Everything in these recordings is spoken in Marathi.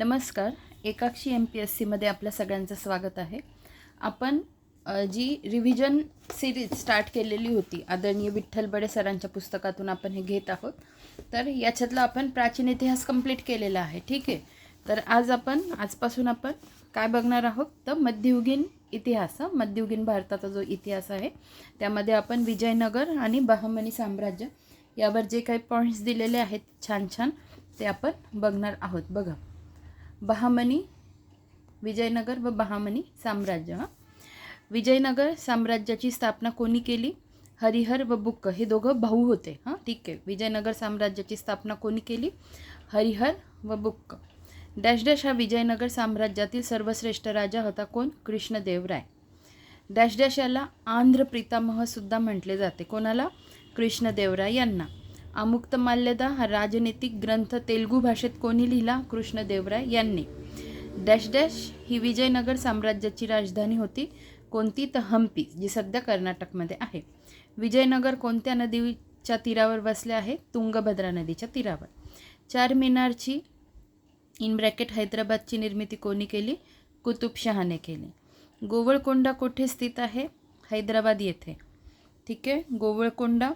नमस्कार. एकाक्षी एम पी एस सीमध्ये आपल्या सगळ्यांचं स्वागत आहे. आपण जी रिव्हिजन सिरीज स्टार्ट केलेली होती आदरणीय विठ्ठल बडे सरांच्या पुस्तकातून आपण हे घेत आहोत. तर याच्यातला आपण प्राचीन इतिहास कंप्लीट केलेला आहे ठीक आहे? तर आज आपण आजपासून आपण काय बघणार आहोत? तर मध्ययुगीन इतिहास मध्ययुगीन भारताचा जो इतिहास आहे त्यामध्ये आपण विजयनगर आणि बहमनी साम्राज्य यावर जे काही पॉईंट्स दिलेले आहेत छान छान ते आपण बघणार आहोत. बघा. बहामनी विजयनगर व बहामनी साम्राज्य हां. विजयनगर साम्राज्याची स्थापना कोणी केली? हरिहर व बुक्क हे दोघं भाऊ होते हां. ठीक आहे. विजयनगर साम्राज्याची स्थापना कोणी केली? हरिहर व बुक्क. डॅश डॅश हा विजयनगर साम्राज्यातील सर्वश्रेष्ठ राजा होता. कोण? कृष्णदेवराय डॅश डॅश याला आंध्र प्रीतामह सुद्धा म्हटले जाते. कोणाला? कृष्णदेवराय यांना. अमुक्त माल्यदा हा राजनैतिक ग्रंथ तेलुगू भाषेत कोणी लिहिला? कृष्णदेवराय यांनी. डॅश डॅश ही विजयनगर साम्राज्याची राजधानी होती. कोणती? तर हम्पी जी सध्या कर्नाटकमध्ये आहे. विजयनगर कोणत्या नदीच्या तीरावर वसले आहे? तुंगभद्रा नदीच्या तीरावर. चार मिनारची इन ब्रॅकेट हैदराबादची निर्मिती कोणी केली? कुतुबशहाने केली. गोवळकोंडा कोठे स्थित आहे? हैदराबाद येथे. ठीक आहे? गोवळकोंडा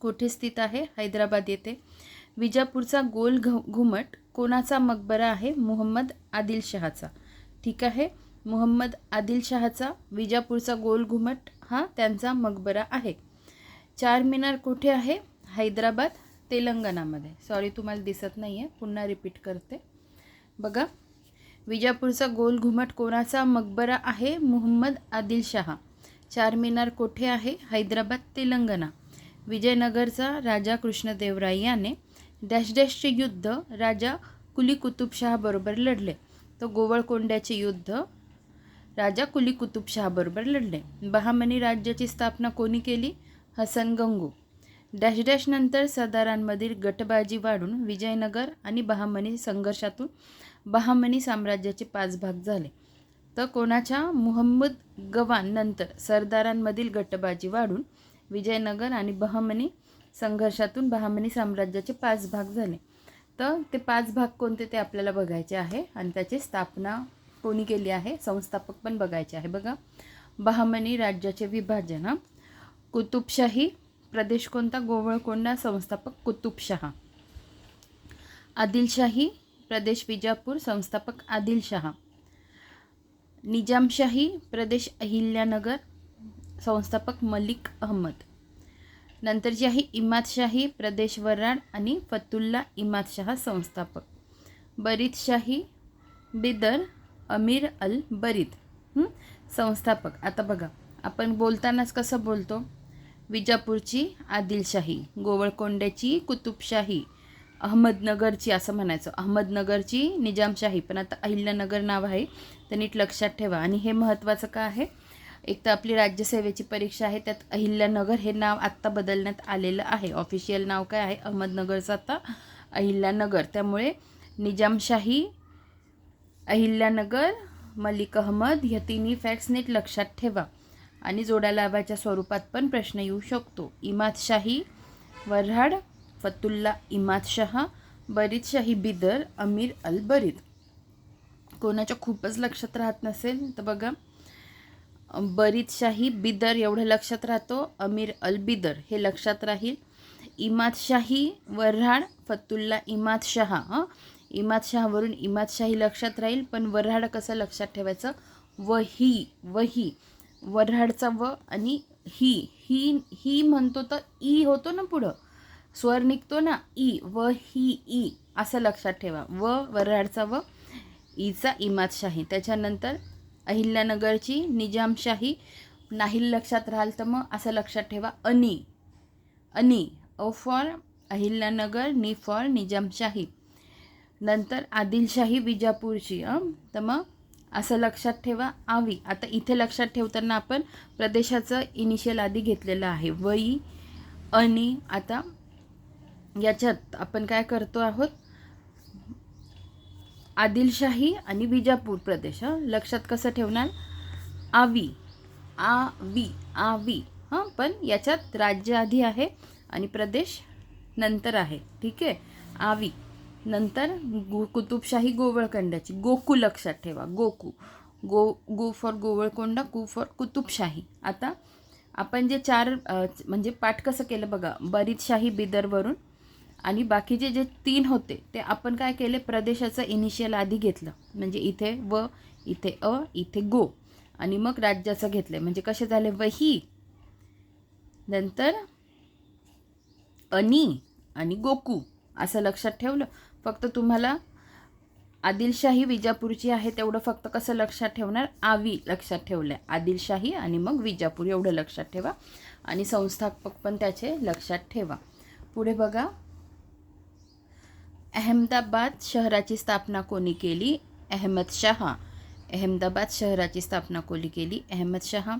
कोठे स्थित आहे? हैदराबाद येथे. विजापूरचा गोल घ घुमट कोणाचा मकबरा आहे? मोहम्मद आदिलशहाचा ठीक आहे. मोहम्मद आदिलशहाचा विजापूरचा गोल घुमट हा त्यांचा मकबरा आहे. चार मिनार कुठे आहे? हैदराबाद तेलंगणामध्ये. सॉरी तुम्हाला दिसत नाही आहे पुन्हा रिपीट करते. बघा. विजापूरचा गोल घुमट कोणाचा मकबरा आहे? मोहम्मद आदिलशहा चार मिनार कोठे आहे? हैदराबाद तेलंगणा. विजयनगरचा राजा कृष्णदेवराय याने डॅश डॅशचे युद्ध राजा कुली कुतुबशहाबरोबर लढले. तर गोवळकोंड्याचे युद्ध राजा कुली कुतुबशहाबरोबर लढले. बहामनी राज्याची स्थापना कोणी केली? हसन गंगू. डॅश डॅश नंतर सरदारांमधील गटबाजी वाढून विजयनगर आणि बहामनी संघर्षातून बहामनी साम्राज्याचे पाच भाग झाले. तर कोणाच्या? मुहम्मद गवान नंतर सरदारांमधील गटबाजी वाढून विजयनगर आणि बहमनी संघर्षातून बहामनी साम्राज्याचे पाच भाग झाले. तर ते पाच भाग कोणते ते आपल्याला बघायचे आहे आणि त्याची स्थापना कोणी केली आहे? संस्थापक पण बघायचे आहे. बघा बहामनी राज्याचे विभाजन. हां कुतुबशाही प्रदेश कोणता? गोवळकोंडा संस्थापक कुतुबशहा. आदिलशाही प्रदेश विजापूर संस्थापक आदिलशहा. निजामशाही प्रदेश अहिल्यानगर संस्थापक मलिक अहमद. नंतर जी आहे इमादशाही प्रदेश वराड आणि फतुल्ला इमादशाह संस्थापक. बरीदशाही बिदर अमीर अल बरीद संस्थापक. आता बघा आपण बोलतानाच कसं बोलतो? विजापूरची आदिलशाही गोवळकोंड्याची कुतुबशाही अहमदनगरची असं म्हणायचं. अहमदनगरची निजामशाही पण आता अहिल्यानगर नाव आहे तर नीट लक्षात ठेवा. आणि हे महत्त्वाचं का आहे? एक तर आपली राज्यसेवेची परीक्षा आहे त्यात अहिल्यानगर हे नाव आत्ता बदलण्यात आलेलं आहे. ऑफिशियल नाव काय आहे? अहमदनगरचं आता अहिल्यानगर. त्यामुळे निजामशाही अहिल्यानगर मलिक अहमद ह्या तिन्ही फॅक्ट्स नीट लक्षात ठेवा. आणि जोड्या लाभाच्या स्वरूपात पण प्रश्न येऊ शकतो. इमादशाही वऱ्हाड फतुल्ला इमादशाह बरीदशाही बिदर अमीर अल बरीद. कोणाच्या खूपच लक्षात राहत नसेल तर बघा बरीदशाही बिदर एवढं लक्षात राहतो. अमीर अल बिदर हे लक्षात राहील. इमादशाही वऱ्हाड फतुल्ला इमादशहा हां? इमादशहावरून इमादशाही लक्षात राहील पण वऱ्हाड कसं लक्षात ठेवायचं? वही वही. वऱ्हाडचा व आणि ही. ही ही म्हणतो तर ई होतो ना पुढं. स्वर निघतो ना ई. व ही ई. असं लक्षात ठेवा. व वऱ्हाडचा व ईचा इमादशाही त्याच्यानंतर अहिल्यानगरची निजामशाही नाही लक्षात राहाल तर मग असं लक्षात ठेवा. अनी. अनी. अ फॉर अहिल्यानगर नी फॉर निजामशाही. नंतर आदिलशाही विजापूरची अं, तर मग असं लक्षात ठेवा. आवी. आता इथे लक्षात ठेवताना आपण प्रदेशाचं इनिशियल आधी घेतलेलं आहे. वई आणि आता याच्यात आपण काय करतो आहोत? आदिलशाही आणि विजापूर प्रदेश हां? लक्षात कसं ठेवणार? आवी. आ वी आवी. हां? पण याच्यात राज्य आधी आहे आणि प्रदेश नंतर आहे. ठीक आहे? आवी. नंतर गु कुतुबशाही गोवळकोंडाची गोकू लक्षात ठेवा. गोकू. गो गो फॉर गोवळकोंडा कू फॉर कुतुबशाही. आता आपण जे चार म्हणजे पाठ कसं केलं बघा? बरीदशाही बिदरवरून आणि बाकीचे जे तीन होते ते आपण काय केले? प्रदेशाचं इनिशियल आधी घेतलं. म्हणजे इथे व इथे अ इथे गो. आणि मग राज्याचं घेतलं म्हणजे कसे झाले? वही नंतर अनी आणि गोकू. असं लक्षात ठेवलं. फक्त तुम्हाला आदिलशाही विजापूरची आहे तेवढं फक्त कसं लक्षात ठेवणार? आवी लक्षात ठेवलं आहे आदिलशाही आणि मग विजापूर एवढं लक्षात ठेवा. आणि संस्थापक पण त्याचे लक्षात ठेवा. पुढे बघा. अहमदाबाद शहराची स्थापना कोणी केली? अहमद शहा. अहमदाबाद शहराची स्थापना कोणी केली? अहमद शहा.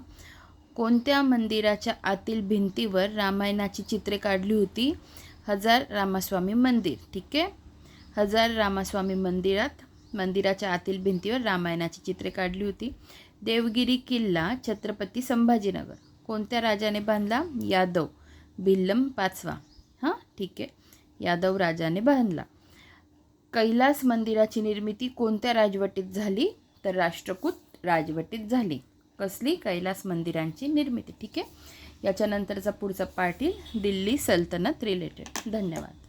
कोणत्या मंदिराच्या आतील भिंतीवर रामायणाची चित्रे काढली होती? हजार रामास्वामी मंदिर ठीक आहे? हजार रामास्वामी मंदिरात मंदिराच्या आतील भिंतीवर रामायणाची चित्रे काढली होती. देवगिरी किल्ला छत्रपती संभाजीनगर. कोणत्या राजाने बांधला? यादव. भिल्लम पाचवा. हां ठीक आहे. यादव राजाने बांधला. कैलास मंदिराची निर्मिती कोणत्या राजवटीत झाली? तर राष्ट्रकूट राजवटीत झाली. कसली? कैलास मंदिरांची निर्मिती. ठीक आहे? याच्यानंतरचा पुढचा पार्ट येईल दिल्ली सल्तनत रिलेटेड धन्यवाद.